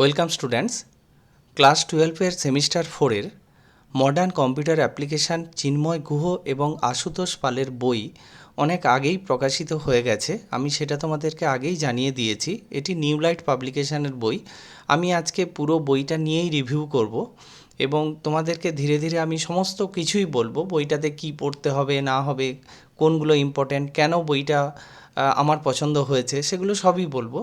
Welcome students, class টুয়েলভের semester ফোরের modern computer application Chinmoy Guha এবং আশুতোষ পালের বই অনেক আগেই প্রকাশিত হয়ে গেছে। আমি সেটা তোমাদেরকে আগেই জানিয়ে দিয়েছি। এটি নিউ লাইট পাবলিকেশানের বই। আমি আজকে পুরো বইটা নিয়েই রিভিউ করব এবং তোমাদেরকে ধীরে ধীরে আমি সমস্ত কিছুই বলব। বইটাতে কি পড়তে হবে, না হবে, কোনগুলো ইম্পর্ট্যান্ট কেন বইটা আমার পছন্দ হয়েছে, সেগুলো সবই বলব।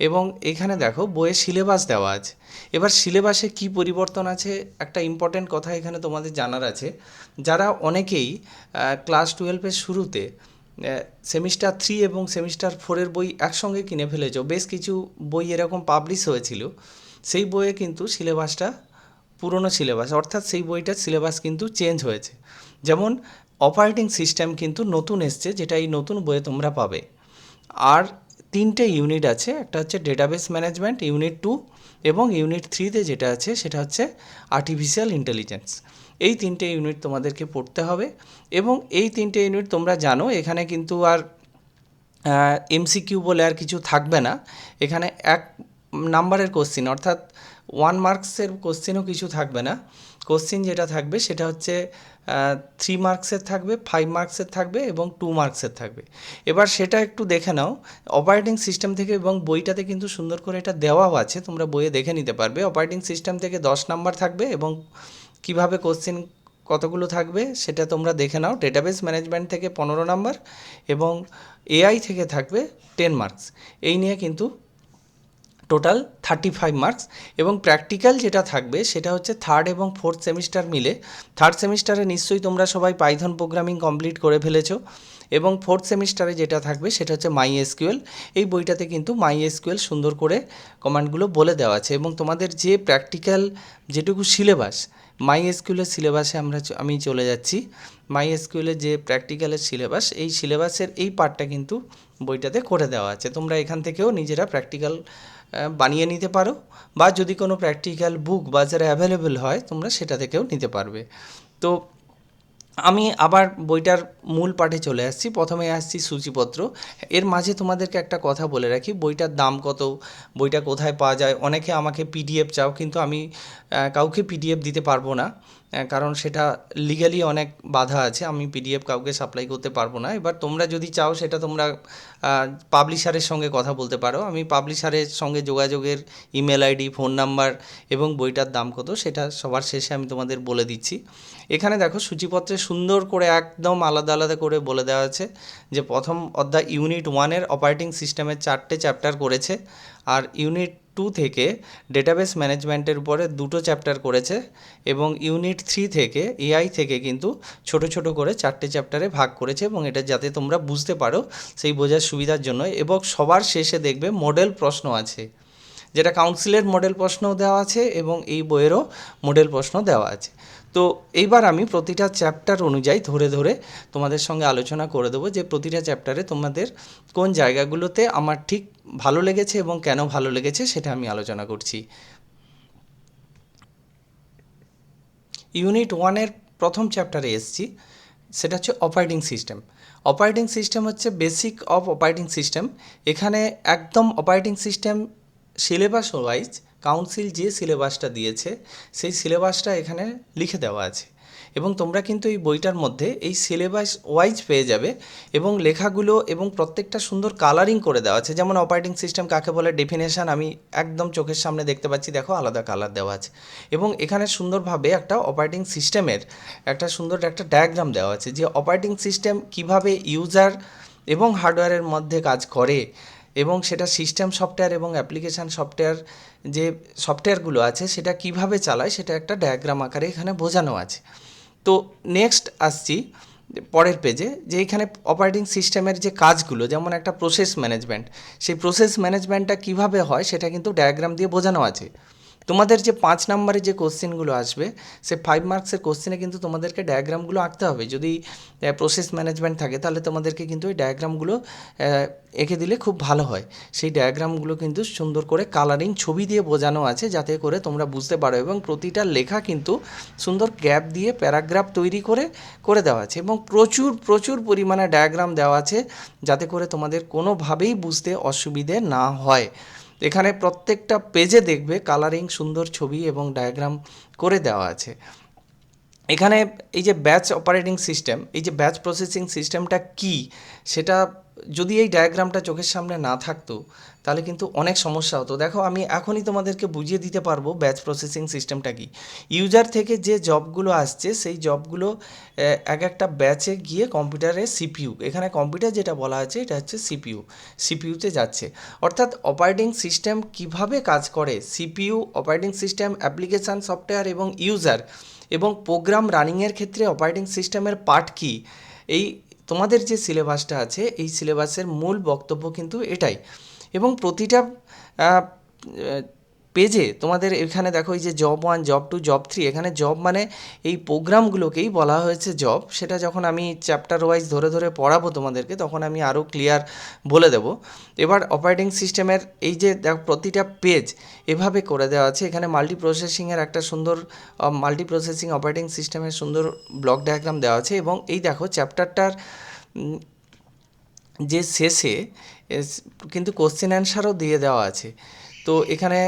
এবং এখানে দেখো বইয়ের সিলেবাস দেওয়া আছে। এবার সিলেবাসে কি পরিবর্তন আছে? একটা ইম্পর্ট্যান্ট কথা এখানে তোমাদের জানার আছে। যারা অনেকেই ক্লাস টুয়েলভের শুরুতে সেমিস্টার থ্রি এবং সেমিস্টার ফোরের বই একসঙ্গে কিনে ফেলেছো, বেশ কিছু বই এরকম পাবলিশ হয়েছিল, সেই বইয়ে কিন্তু সিলেবাসটা পুরনো সিলেবাস অর্থাৎ সেই বইটার সিলেবাস কিন্তু চেঞ্জ হয়েছে। যেমন অপারেটিং সিস্টেম কিন্তু নতুন এসছে, যেটা এই নতুন বইয়ে তোমরা পাবে। আর তিনটে ইউনিট আছে, একটা হচ্ছে ডেটাবেস ম্যানেজমেন্ট ইউনিট টু এবং ইউনিট থ্রিতে যেটা আছে সেটা হচ্ছে আর্টিফিশিয়াল ইন্টেলিজেন্স এই তিনটে ইউনিট তোমাদেরকে পড়তে হবে এবং এই তিনটে ইউনিট তোমরা জানো, এখানে কিন্তু আর এমসিকিউ বলে আর কিছু থাকবে না। এখানে এক নাম্বারের কোশ্চিন অর্থাৎ ওয়ান মার্কসের কোশ্চিনও কিছু থাকবে না। কোশ্চিন যেটা থাকবে সেটা হচ্ছে থ্রি মার্কসের থাকবে ফাইভ মার্কসের থাকবে এবং টু মার্কসের থাকবে। এবার সেটা একটু দেখে নাও। অপারেটিং সিস্টেম থেকে এবং বইটাতে কিন্তু সুন্দর করে এটা দেওয়াও আছে। তোমরা বইয়ে দেখে নিতে পারবে। অপারেটিং সিস্টেম থেকে দশ নাম্বার থাকবে এবং কীভাবে কোশ্চিন কতগুলো থাকবে সেটা তোমরা দেখে নাও। ডেটাবেস ম্যানেজমেন্ট থেকে পনেরো নাম্বার এবং এআই থেকে থাকবে টেন মার্কস এই নিয়ে কিন্তু টোটাল থার্টি ফাইভ মার্কস এবং প্র্যাকটিক্যাল যেটা থাকবে সেটা হচ্ছে থার্ড এবং ফোর্থ সেমিস্টার মিলে। থার্ড সেমিস্টারে নিশ্চয়ই তোমরা সবাই পাইথন প্রোগ্রামিং কমপ্লিট করে ফেলেছো এবং ফোর্থ সেমিস্টারে যেটা থাকবে সেটা হচ্ছে মাই এসকিউএল এই বইটাতে কিন্তু মাই এসকিউএল সুন্দর করে কমান্ডগুলো বলে দেওয়া আছে এবং তোমাদের যে প্র্যাকটিক্যাল যেটুকু সিলেবাস মাই এসকিউএলের সিলেবাসে আমরা আমি চলে যাচ্ছি। মাই এসকিউএলের যে প্র্যাকটিক্যালের সিলেবাস এই সিলেবাসের এই পার্টটা কিন্তু বইটাতে করে দেওয়া আছে। তোমরা এখান থেকেও নিজেরা প্র্যাকটিক্যাল বানিয়ে নিতে পারো বা যদি কোনো প্র্যাকটিক্যাল বুক বাজারে অ্যাভেলেবেল হয়, তোমরা সেটা থেকেও নিতে পারবে। তো আমি আবার বইটার মূল পাঠে চলে আসছি। প্রথমে আসছি সূচিপত্র। এর মাঝে তোমাদেরকে একটা কথা বলে রাখি, বইটার দাম কত, বইটা কোথায় পাওয়া যায়, অনেকে আমাকে পিডিএফ চাও, কিন্তু আমি কাউকে পিডিএফ দিতে পারব না। কারণ সেটা লিগালি অনেক বাধা আছে। আমি পিডিএফ কাউকে সাপ্লাই করতে পারব না। এবার তোমরা যদি চাও, সেটা তোমরা পাবলিশারের সঙ্গে কথা বলতে পারো। আমি পাবলিশারের সঙ্গে যোগাযোগের ইমেল আইডি ফোন নাম্বার এবং বইটার দাম কত, সেটা সবার শেষে আমি তোমাদের বলে দিচ্ছি। এখানে দেখো সূচিপত্রে সুন্দর করে একদম আলাদা আলাদা করে বলে দেওয়া আছে যে প্রথম অধ্যায় ইউনিট ওয়ানের অপারেটিং সিস্টেমের চারটে চ্যাপ্টার করেছে আর ইউনিট টু থেকে ডেটাবেস ম্যানেজমেন্টের উপরে দুটো চ্যাপ্টার করেছে এবং ইউনিট থ্রি থেকে এআই থেকে কিন্তু ছোট ছোট করে চারটে চ্যাপ্টারে ভাগ করেছে এবং এটা যাতে তোমরা বুঝতে পারো সেই বোঝার সুবিধার জন্য এবং সবার শেষে দেখবে মডেল প্রশ্ন আছে, যেটা কাউন্সিলের মডেল প্রশ্নও দেওয়া আছে এবং এই বইয়েরও মডেল প্রশ্ন দেওয়া আছে। তো এইবার আমি প্রতিটা চ্যাপ্টার অনুযায়ী ধরে ধরে তোমাদের সঙ্গে আলোচনা করে দেবো যে প্রতিটা চ্যাপ্টারে তোমাদের কোন জায়গাগুলোতে আমার ঠিক ভালো লেগেছে এবং কেন ভালো লেগেছে সেটা আমি আলোচনা করছি। ইউনিট ওয়ানের প্রথম চ্যাপ্টারে এসছি, সেটা হচ্ছে অপারেটিং সিস্টেম অপারেটিং সিস্টেম হচ্ছে বেসিক অফ অপারেটিং সিস্টেম এখানে একদম operating system syllabus wise council যে সিলেবাসটা দিয়েছে, সেই সিলেবাসটা এখানে লিখে দেওয়া আছে। এবং তোমরা কিন্তু এই বইটার মধ্যে এই সিলেবাস ওয়াইজ পেয়ে যাবে এবং লেখাগুলো এবং প্রত্যেকটা সুন্দর কালারিং করে দেওয়া আছে। যেমন অপারেটিং সিস্টেম কাকে বলে, ডেফিনেশান আমি একদম চোখের সামনে দেখতে পাচ্ছি, দেখো আলাদা কালার দেওয়া আছে। এবং এখানে সুন্দরভাবে একটা অপারেটিং সিস্টেমের একটা সুন্দর একটা ডায়াগ্রাম দেওয়া আছে যে অপারেটিং সিস্টেম কীভাবে ইউজার এবং হার্ডওয়্যারের মধ্যে কাজ করে এবং সেটা সিস্টেম সফটওয়্যার এবং অ্যাপ্লিকেশান সফটওয়্যার যে সফটওয়্যারগুলো আছে, সেটা কীভাবে চালায় সেটা একটা ডায়াগ্রাম আকারে এখানে বোঝানো আছে। তো নেক্সট আসছি পরের পেজে যে এখানে অপারেটিং সিস্টেমের যে কাজগুলো, যেমন একটা প্রসেস ম্যানেজমেন্ট সেই প্রসেস ম্যানেজমেন্টটা কীভাবে হয় সেটা কিন্তু ডায়াগ্রাম দিয়ে বোঝানো আছে। তোমাদের যে পাঁচ নম্বরে যে কোশ্চেনগুলো আসবে, সে ফাইভ মার্কসের কোশ্চেনে কিন্তু তোমাদেরকে ডায়াগ্রামগুলো আঁকতে হবে। যদি প্রসেস ম্যানেজমেন্ট থাকে, তাহলে তোমাদেরকে কিন্তু ওই ডায়াগ্রামগুলো এঁকে দিলে খুব ভালো হয়। সেই ডায়াগ্রামগুলো কিন্তু সুন্দর করে কালারিং ছবি দিয়ে বোঝানো আছে, যাতে করে তোমরা বুঝতে পারো এবং প্রতিটা লেখা কিন্তু সুন্দর গ্যাপ দিয়ে প্যারাগ্রাফ তৈরি করে করে দেওয়া আছে এবং প্রচুর প্রচুর পরিমাণে ডায়াগ্রাম দেওয়া আছে, যাতে করে তোমাদের কোনোভাবেই বুঝতে অসুবিধে না হয়। এখানে প্রত্যেকটা পেজে দেখবে কালারিং সুন্দর ছবি এবং ডায়াগ্রাম করে দেওয়া আছে। এখানে এই যে ব্যাচ অপারেটিং সিস্টেম এই যে ব্যাচ প্রসেসিং সিস্টেমটা কি, সেটা যদি এই ডায়াগ্রামটা চোখের সামনে না থাকতো, তাহলে কিন্তু অনেক সমস্যা হতো। দেখো, আমি এখনই তোমাদেরকে বুঝিয়ে দিতে পারব ব্যাচ প্রসেসিং সিস্টেমটা কি। ইউজার থেকে যে জবগুলো আসছে, সেই জবগুলো এক একটা ব্যাচে গিয়ে কম্পিউটারে সিপিইউ এখানে কম্পিউটার যেটা বলা আছে, এটা হচ্ছে সিপিইউ সিপিইউতে যাচ্ছে। অর্থাৎ অপারেটিং সিস্টেম কীভাবে কাজ করে? CPU operating system application software এবং ইউজার এবং প্রোগ্রাম রানিংয়ের ক্ষেত্রে অপারেটিং সিস্টেমের পার্ট কি? এই তোমাদের যে সিলেবাসটা আছে এই সিলেবাসের মূল বক্তব্য কিন্তু এটাই। এবং প্রতিটা পেজে তোমাদের এখানে দেখো এই যে job one job two job three এখানে জব মানে এই প্রোগ্রামগুলোকেই বলা হয়েছে জব সেটা যখন আমি চ্যাপ্টার ওয়াইজ ধরে ধরে পড়াবো তোমাদেরকে, তখন আমি আরও ক্লিয়ার বলে দেবো। এবার অপারেটিং সিস্টেমের এই যে দেখো প্রতিটা পেজ এভাবে করে দেওয়া আছে। এখানে মাল্টি প্রসেসিংয়ের একটা সুন্দর মাল্টি প্রসেসিং অপারেটিং সিস্টেমের সুন্দর ব্লক ডায়াগ্রাম দেওয়া আছে। এবং এই দেখো চ্যাপ্টারটার যে শেষে কিন্তু কোশ্চেন অ্যান্সারও দিয়ে দেওয়া আছে। তো এখানে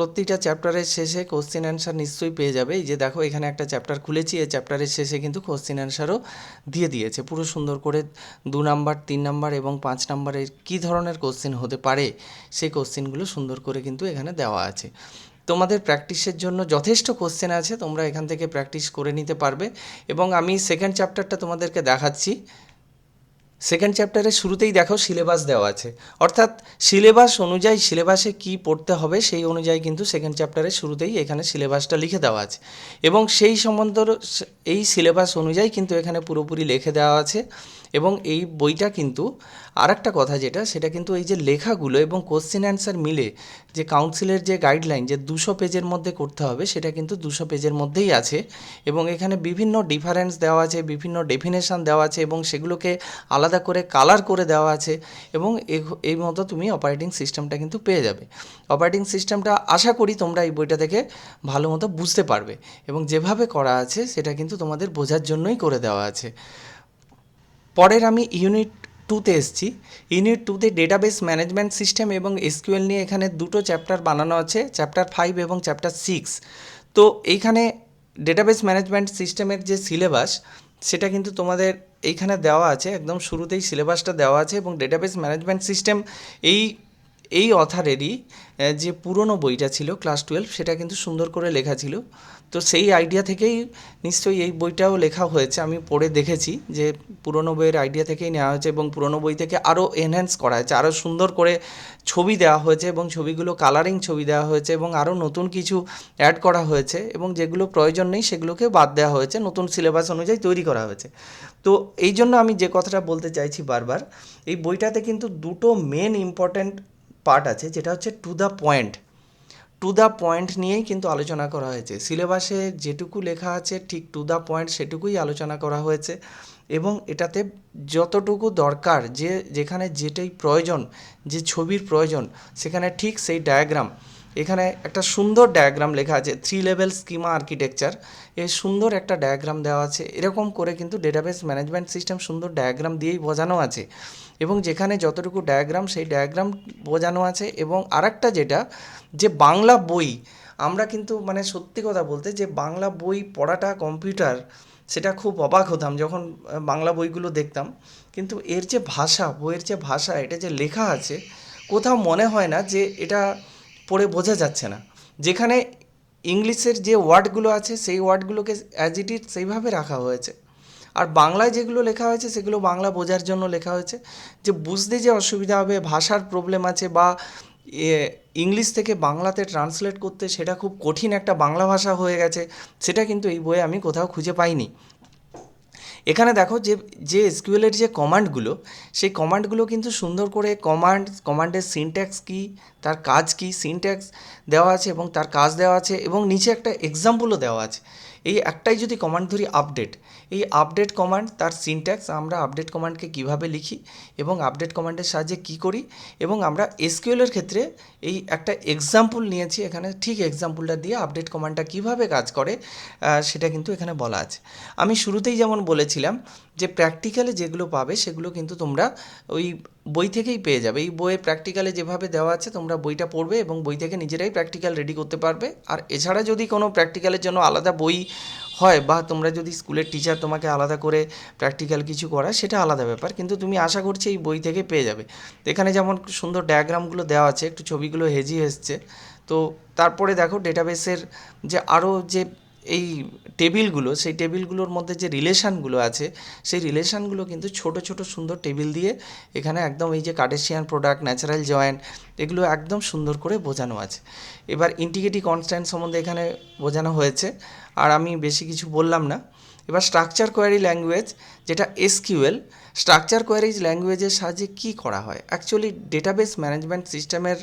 প্রতিটা চ্যাপ্টারের শেষে কোশ্চেন অ্যান্সার নিশ্চয়ই পেয়ে যাবে। এই যে দেখো, এখানে একটা চ্যাপ্টার খুলেছি, এই চ্যাপ্টারের শেষে কিন্তু কোশ্চেন অ্যান্সারও দিয়ে দিয়েছে। পুরো সুন্দর করে দু নাম্বার তিন নাম্বার এবং পাঁচ নাম্বারের কী ধরনের কোশ্চেন হতে পারে, সেই কোশ্চেনগুলো সুন্দর করে কিন্তু এখানে দেওয়া আছে। তোমাদের প্র্যাকটিসের জন্য যথেষ্ট কোশ্চেন আছে, তোমরা এখান থেকে প্র্যাকটিস করে নিতে পারবে। এবং আমি সেকেন্ড চ্যাপ্টারটা তোমাদেরকে দেখাচ্ছি। সেকেন্ড চ্যাপ্টারের শুরুতেই দেখো সিলেবাস দেওয়া আছে। অর্থাৎ সিলেবাস অনুযায়ী সিলেবাসে কি পড়তে হবে সেই অনুযায়ী কিন্তু সেকেন্ড চ্যাপ্টারের শুরুতেই এখানে সিলেবাসটা লিখে দেওয়া আছে। এবং সেই সম্বন্ধ এই সিলেবাস অনুযায়ী কিন্তু এখানে পুরোপুরি লিখে দেওয়া আছে। এবং এই বইটা কিন্তু আর একটা কথা যেটা, সেটা কিন্তু এই যে লেখাগুলো এবং কোশ্চেন অ্যান্সার মিলে যে কাউন্সিলের যে গাইডলাইন যে দুশো পেজের মধ্যে করতে হবে, সেটা কিন্তু দুশো পেজের মধ্যেই আছে এবং এখানে বিভিন্ন ডিফারেন্স দেওয়া আছে, বিভিন্ন ডেফিনেশন দেওয়া আছে এবং সেগুলোকে আলাদা করে কালার করে দেওয়া আছে এবং এই মতো তুমি অপারেটিং সিস্টেমটা কিন্তু পেয়ে যাবে। অপারেটিং সিস্টেমটা আশা করি তোমরা এই বইটা থেকে ভালো মতো বুঝতে পারবে এবং যেভাবে করা আছে, সেটা কিন্তু তোমাদের বোঝার জন্যই করে দেওয়া আছে। পরের আমি ইউনিট টুতে এসেছি। ইউনিট টুতে ডেটাবেস ম্যানেজমেন্ট সিস্টেম এবং এসকিউএল নিয়ে এখানে দুটো চ্যাপ্টার বানানো আছে চ্যাপ্টার ফাইভ এবং চ্যাপ্টার সিক্স তো এইখানে ডেটাবেস ম্যানেজমেন্ট সিস্টেমের যে সিলেবাস সেটা কিন্তু তোমাদের এইখানে দেওয়া আছে, একদম শুরুতেই সিলেবাসটা দেওয়া আছে এবং ডেটাবেস ম্যানেজমেন্ট সিস্টেম এই এই অথারেরই যে পুরনো বইটা ছিল ক্লাস টুয়েলভ সেটা কিন্তু সুন্দর করে লেখা ছিল। তো সেই আইডিয়া থেকেই নিশ্চয়ই এই বইটাও লেখা হয়েছে। আমি পড়ে দেখেছি যে পুরনো বইয়ের আইডিয়া থেকেই নেওয়া হয়েছে এবং পুরনো বই থেকে আরও এনহ্যান্স করা হয়েছে, আরও সুন্দর করে ছবি দেওয়া হয়েছে এবং ছবিগুলো কালারিং ছবি দেওয়া হয়েছে এবং আরও নতুন কিছু অ্যাড করা হয়েছে এবং যেগুলো প্রয়োজন নেই সেগুলোকে বাদ দেওয়া হয়েছে, নতুন সিলেবাস অনুযায়ী তৈরি করা হয়েছে। তো এই জন্য আমি যে কথাটা বলতে চাইছি বারবার, এই বইটাতে কিন্তু দুটো মেন ইম্পর্ট্যান্ট পার্ট আছে, যেটা হচ্ছে to the point to the point নিয়েই কিন্তু আলোচনা করা হয়েছে। সিলেবাসে যেটুকু লেখা আছে, ঠিক টু দ্য পয়েন্ট সেটুকুই আলোচনা করা হয়েছে এবং এটাতে যতটুকু দরকার, যে যেখানে যেটাই প্রয়োজন, যে ছবির প্রয়োজন, সেখানে ঠিক সেই ডায়াগ্রাম এখানে একটা সুন্দর ডায়াগ্রাম লেখা আছে থ্রি লেভেল স্কিমা আর্কিটেকচার এর সুন্দর একটা ডায়াগ্রাম দেওয়া আছে। এরকম করে কিন্তু ডেটাবেস ম্যানেজমেন্ট সিস্টেম সুন্দর ডায়াগ্রাম দিয়েই বোঝানো আছে। এবং যেখানে যতটুকু ডায়াগ্রাম সেই ডায়াগ্রাম বোঝানো আছে এবং আরেকটা যেটা, যে বাংলা বই, আমরা কিন্তু মানে সত্যি কথা বলতে যে বাংলা বই পড়াটা কম্পিউটার সেটা খুব অবাক হতাম যখন বাংলা বইগুলো দেখতাম। কিন্তু এর যে ভাষা, বইয়ের যে ভাষা, এটা যে লেখা আছে, কোথাও মনে হয় না যে এটা পড়ে বোঝা যাচ্ছে না। যেখানে ইংলিশের যে ওয়ার্ডগুলো আছে, সেই ওয়ার্ডগুলোকে অ্যাজ ইট ইজ সেইভাবে রাখা হয়েছে। আর বাংলায় যেগুলো লেখা হয়েছে, সেগুলো বাংলা বোঝার জন্য লেখা হয়েছে। যে বুঝতে যে অসুবিধা হবে, ভাষার প্রবলেম আছে বা ইংলিশ থেকে বাংলাতে ট্রান্সলেট করতে সেটা খুব কঠিন একটা বাংলা ভাষা হয়ে গেছে, সেটা কিন্তু এই বইয়ে আমি কোথাও খুঁজে পাইনি। এখানে দেখো যে যে এসকিউএলের যে কমান্ডগুলো সেই কমান্ডগুলো কিন্তু সুন্দর করে কমান্ড কমান্ডের সিনট্যাক্স কী, তার কাজ কী সিনট্যাক্স দেওয়া আছে এবং তার কাজ দেওয়া আছে এবং নিচে একটা এক্সাম্পলও দেওয়া আছে। এই একটাই যদি কমান্ড ধরি আপডেট এই আপডেট কমান্ড তার সিনট্যাক্স আমরা আপডেট কমান্ডকে কীভাবে লিখি এবং আপডেট কমান্ডের সাহায্যে কি করি এবং আমরা এসকিউএলের ক্ষেত্রে এই একটা এক্সাম্পল নিয়েছি। এখানে ঠিক এক্সাম্পলটা দিয়ে আপডেট কমান্ডটা কীভাবে কাজ করে সেটা কিন্তু এখানে বলা আছে। আমি শুরুতেই যেমন বলেছিলাম যে প্র্যাকটিক্যালে যেগুলো পাবে সেগুলো কিন্তু তোমরা ওই বই থেকেই পেয়ে যাবে। এই বইয়ে প্র্যাকটিক্যালে যেভাবে দেওয়া আছে তোমরা বইটা পড়বে এবং বই থেকে নিজেরাই প্র্যাকটিক্যাল রেডি করতে পারবে। আর এছাড়া যদি কোনো প্র্যাকটিক্যালের জন্য আলাদা বই হয় বা তোমরা যদি স্কুলের টিচার তোমাকে আলাদা করে প্র্যাকটিক্যাল কিছু করা সেটা আলাদা ব্যাপার। কিন্তু তুমি আশা করছি এই বই থেকে পেয়ে যাবে। তো এখানে যেমন সুন্দর ডায়াগ্রামগুলো দেওয়া আছে, একটু ছবিগুলো হেজি এসছে। তো তারপরে দেখো ডেটাবেসের যে আরও যে এই টেবিলগুলো, সেই টেবিলগুলোর মধ্যে যে রিলেশানগুলো আছে, সেই রিলেশানগুলো কিন্তু ছোট ছোট, সুন্দর টেবিল দিয়ে এখানে একদম এই যে কার্টেশিয়ান প্রোডাক্ট, ন্যাচারাল জয়েন্ট, এগুলো একদম সুন্দর করে বোঝানো আছে। এবার ইন্টিগ্রেটি কনস্ট্যান্ট সম্বন্ধে এখানে বোঝানো হয়েছে, আর আমি বেশি কিছু বললাম না। এবার স্ট্রাকচার কোয়ারি ল্যাঙ্গুয়েজ, যেটা এসকিউএল, স্ট্রাকচার কোয়ারিজ ল্যাঙ্গুয়েজের সাহায্যে কী করা হয়? অ্যাকচুয়ালি ডেটাবেস ম্যানেজমেন্ট সিস্টেমের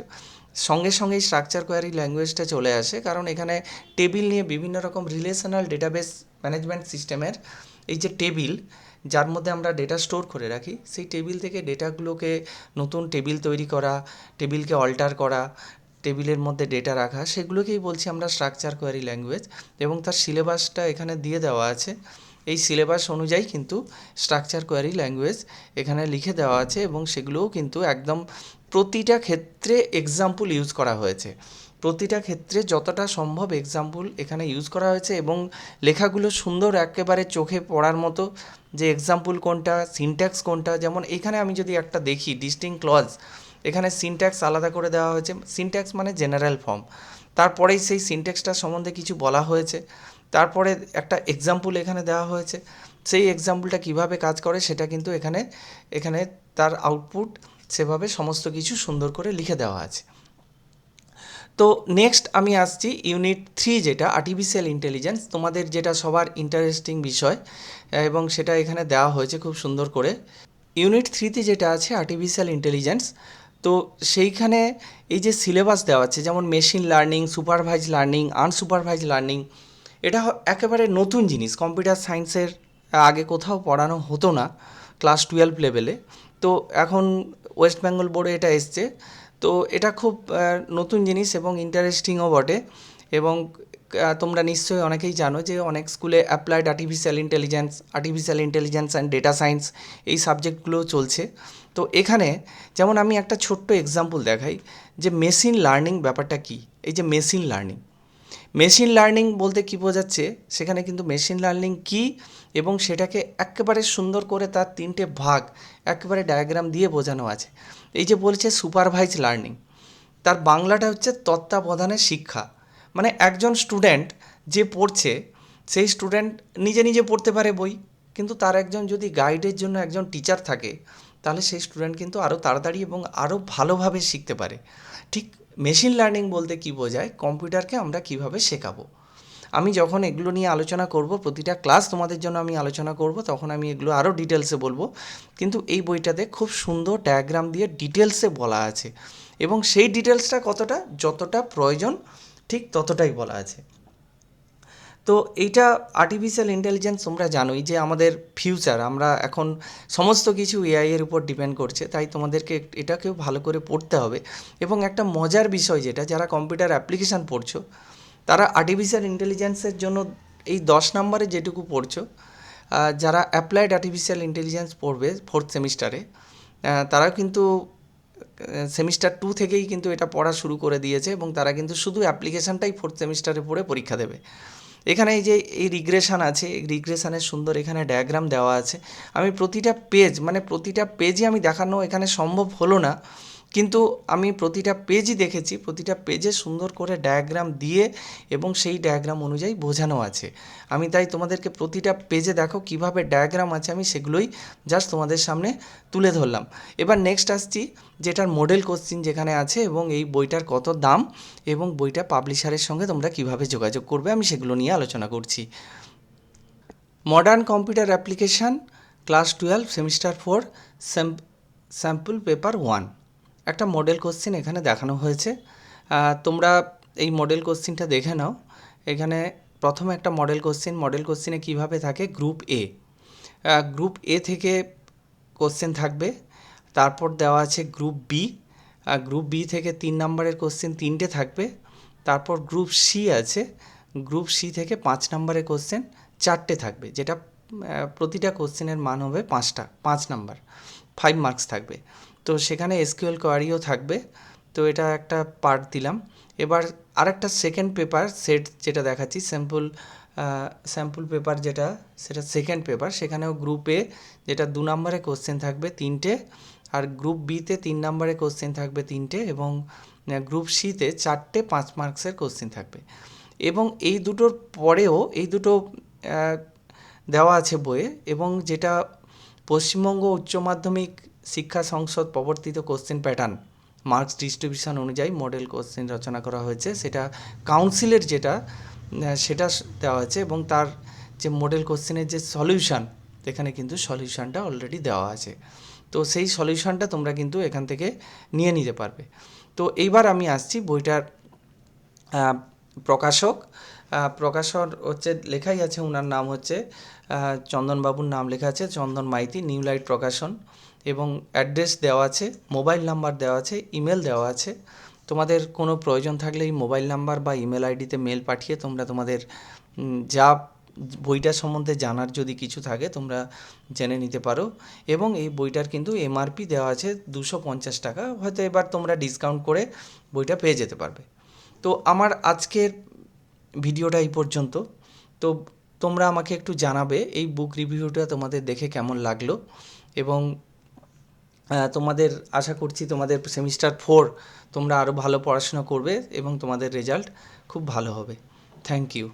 সঙ্গে সঙ্গেই স্ট্রাকচার কোয়ারি ল্যাঙ্গুয়েজটা চলে আসে। কারণ এখানে টেবিল নিয়ে বিভিন্ন রকম রিলেশনাল ডেটাবেস ম্যানেজমেন্ট সিস্টেমের এই যে টেবিল যার মধ্যে আমরা ডেটা স্টোর করে রাখি, সেই টেবিল থেকে ডেটাগুলোকে নতুন টেবিল তৈরি করা টেবিলকে অল্টার করা টেবিলের মধ্যে ডেটা রাখা, সেগুলোকেই বলছি আমরা স্ট্রাকচার কোয়ারি ল্যাঙ্গুয়েজ এবং তার সিলেবাসটা এখানে দিয়ে দেওয়া আছে। এই সিলেবাস অনুযায়ী কিন্তু স্ট্রাকচার কোয়ারি ল্যাঙ্গুয়েজ এখানে লিখে দেওয়া আছে এবং সেগুলোও কিন্তু একদম প্রতিটা ক্ষেত্রে এক্সাম্পল ইউজ করা হয়েছে। প্রতিটা ক্ষেত্রে যতটা সম্ভব এক্সাম্পল এখানে ইউজ করা হয়েছে এবং লেখাগুলো সুন্দর একেবারে চোখে পড়ার মতো যে এক্সাম্পল কোনটা সিনট্যাক্স কোনটা, যেমন এখানে আমি যদি একটা দেখি ডিস্টিং ক্লজ এখানে সিনট্যাক্স আলাদা করে দেওয়া হয়েছে সিনট্যাক্স মানে জেনারেল ফর্ম তারপরেই সেই সিনট্যাক্সটা সম্বন্ধে কিছু বলা হয়েছে। তারপরে একটা এক্সাম্পল এখানে দেওয়া হয়েছে। সেই এক্সাম্পলটা কীভাবে কাজ করে সেটা কিন্তু এখানে এখানে তার আউটপুট সেভাবে সমস্ত কিছু সুন্দর করে লিখে দেওয়া আছে। তো নেক্সট আমি আসছি ইউনিট থ্রি যেটা আর্টিফিশিয়াল ইন্টেলিজেন্স তোমাদের যেটা সবার ইন্টারেস্টিং বিষয়, এবং সেটা এখানে দেওয়া হয়েছে খুব সুন্দর করে। ইউনিট থ্রিতে যেটা আছে আর্টিফিশিয়াল ইন্টেলিজেন্স তো সেইখানে এই যে সিলেবাস দেওয়া আছে, যেমন machine learning supervise learning unsupervise learning এটা একেবারে নতুন জিনিস। কম্পিউটার সায়েন্সের আগে কোথাও পড়ানো হতো না ক্লাস টুয়েলভ লেভেলে তো এখন ওয়েস্ট বেঙ্গল বোর্ডে এটা এসছে। তো এটা খুব নতুন জিনিস এবং ইন্টারেস্টিংও বটে। এবং তোমরা নিশ্চয়ই অনেকেই জানো যে অনেক স্কুলে applied artificial intelligence artificial intelligence and data science এই সাবজেক্টগুলোও চলছে। তো এখানে যেমন আমি একটা ছোট্ট এক্সাম্পল দেখাই যে মেশিন লার্নিং ব্যাপারটা কী? এই যে মেশিন লার্নিং মেশিন লার্নিং বলতে কী বোঝাচ্ছে? সেখানে কিন্তু মেশিন লার্নিং কী এবং সেটাকে একেবারে সুন্দর করে তার তিনটে ভাগ একেবারে ডায়াগ্রাম দিয়ে বোঝানো আছে। এই যে বলছে সুপারভাইজ লার্নিং, তার বাংলাটা হচ্ছে তত্ত্বাবধানের শিক্ষা। মানে একজন স্টুডেন্ট যে পড়ছে, সেই স্টুডেন্ট নিজে নিজে পড়তে পারে বই, কিন্তু তার একজন যদি গাইডের জন্য একজন টিচার থাকে তাহলে সেই স্টুডেন্ট কিন্তু আরও তাড়াতাড়ি এবং আরও ভালোভাবে শিখতে পারে। ঠিক মেশিন লার্নিং বলতে কী বোঝায়? কম্পিউটারকে আমরা কীভাবে শেখাবো? আমি যখন এগুলো নিয়ে আলোচনা করব, প্রতিটা ক্লাস তোমাদের জন্য আমি আলোচনা করব, তখন আমি এগুলো আরও ডিটেলসে বলব। কিন্তু এই বইটাতে খুব সুন্দর ডায়াগ্রাম দিয়ে ডিটেলসে বলা আছে এবং সেই ডিটেলসটা কতটা, যতটা প্রয়োজন, ঠিক ততটাই বলা আছে। তো এইটা আর্টিফিশিয়াল ইন্টেলিজেন্স তোমরা জানোই যে আমাদের ফিউচার আমরা এখন সমস্ত কিছু এআই এর উপর ডিপেন্ড করছে, তাই তোমাদেরকে এটাকেও ভালো করে পড়তে হবে। এবং একটা মজার বিষয় যেটা, যারা কম্পিউটার অ্যাপ্লিকেশান পড়ছো, তারা আর্টিফিশিয়াল ইন্টেলিজেন্সের জন্য এই দশ নম্বরে যেটুকু পড়ছো যারা অ্যাপ্লাইড আর্টিফিশিয়াল ইন্টেলিজেন্স পড়বে ফোর্থ সেমিস্টারে তারাও কিন্তু সেমিস্টার টু থেকেই কিন্তু এটা পড়া শুরু করে দিয়েছে এবং তারা কিন্তু শুধু অ্যাপ্লিকেশানটাই ফোর্থ সেমিস্টারে পড়ে পরীক্ষা দেবে। এখানে এই যে এই রিগ্রেশান আছে রিগ্রেশনের সুন্দর এখানে ডায়াগ্রাম দেওয়া আছে। আমি প্রতিটা পেজ মানে প্রতিটা পেজই আমি দেখানো এখানে সম্ভব হলো না। কিন্তু আমি প্রতিটা পেজই দেখেছি, প্রতিটা পেজে সুন্দর করে ডায়াগ্রাম দিয়ে এবং সেই ডায়াগ্রাম অনুযায়ী বোঝানো আছে। আমি তাই তোমাদেরকে প্রতিটা পেজে দেখো কীভাবে ডায়াগ্রাম আছে, আমি সেগুলোই জাস্ট তোমাদের সামনে তুলে ধরলাম। এবার নেক্সট আসছি, যেটার মডেল কোশ্চিন যেখানে আছে এবং এই বইটার কত দাম এবং বইটা পাবলিশারের সঙ্গে তোমরা কীভাবে যোগাযোগ করবে, আমি সেগুলো নিয়ে আলোচনা করছি। Modern computer application class twelve semester four sample paper one একটা মডেল কোশ্চেন এখানে দেখানো হয়েছে। তোমরা এই মডেল কোশ্চেনটা দেখে নাও। এখানে প্রথমে একটা মডেল কোশ্চেন মডেল কোশ্চেনে কীভাবে থাকে? গ্রুপ এ গ্রুপ এ থেকে কোশ্চেন থাকবে। তারপর দেওয়া আছে গ্রুপ বি গ্রুপ বি থেকে তিন নম্বরের কোশ্চেন তিনটে থাকবে। তারপর গ্রুপ সি আছে। গ্রুপ সি থেকে পাঁচ নম্বরের কোশ্চেন চারটে থাকবে, যেটা প্রতিটা কোশ্চেনের মান হবে পাঁচটা, পাঁচ নাম্বার। ফাইভ মার্কস থাকবে। তো সেখানে এসকিউএল কোয়ারিও থাকবে। তো এটা একটা পার্ট দিলাম। এবার আরেকটা সেকেন্ড পেপার সেট যেটা দেখাচ্ছি স্যাম্পল স্যাম্পল পেপার যেটা, সেটা সেকেন্ড পেপার সেখানেও গ্রুপে যেটা দু নম্বরে কোশ্চেন থাকবে তিনটে, আর গ্রুপ বিতে তিন নম্বরে কোশ্চেন থাকবে তিনটে, এবং গ্রুপ সিতে চারটে পাঁচ মার্কসের কোশ্চেন থাকবে। এবং এই দুটোর পরেও, এই দুটো দেওয়া আছে বইয়ে, এবং যেটা পশ্চিমবঙ্গ উচ্চ মাধ্যমিক শিক্ষা সংসদ প্রবর্তিত কোশ্চেন প্যাটার্ন মার্কস ডিস্ট্রিবিউশন অনুযায়ী মডেল কোশ্চেন রচনা করা হয়েছে। সেটা কাউন্সিলের যেটা সেটা দেওয়া হয়েছে এবং তার যে মডেল কোশ্চেনের যে সলিউশন এখানে কিন্তু সলিউশনটা অলরেডি দেওয়া আছে। তো সেই সলিউশনটা তোমরা কিন্তু এখান থেকে নিয়ে নিতে পারবে। তো এইবার আমি আসছি বইটার প্রকাশক। প্রকাশক হচ্ছে, লেখাই আছে ওনার নাম হচ্ছে চন্দনবাবুর নাম লেখা আছে, চন্দন মাইতি, নিউ লাইট প্রকাশন। এবং অ্যাড্রেস দেওয়া আছে, মোবাইল নাম্বার দেওয়া আছে, ইমেল দেওয়া আছে। তোমাদের কোনো প্রয়োজন থাকলে এই মোবাইল নাম্বার বা ইমেল আইডিতে মেল পাঠিয়ে তোমরা তোমাদের যা বইটা সম্বন্ধে জানার যদি কিছু থাকে তোমরা জেনে নিতে পারো। এবং এই বইটার কিন্তু এমআরপি দেওয়া আছে দুশো পঞ্চাশ টাকা, হয়তো এবার তোমরা ডিসকাউন্ট করে বইটা পেয়ে যেতে পারবে। তো আমার আজকের ভিডিওটা এই পর্যন্ত। তো তোমরা আমাকে একটু জানাবে এই বুক রিভিউটা তোমাদের দেখে কেমন লাগল। এবং তোমাদের আশা করছি তোমাদের সেমিস্টার ফোর তোমরা আরও ভালো পড়াশোনা করবে এবং তোমাদের রেজাল্ট খুব ভালো হবে। Thank you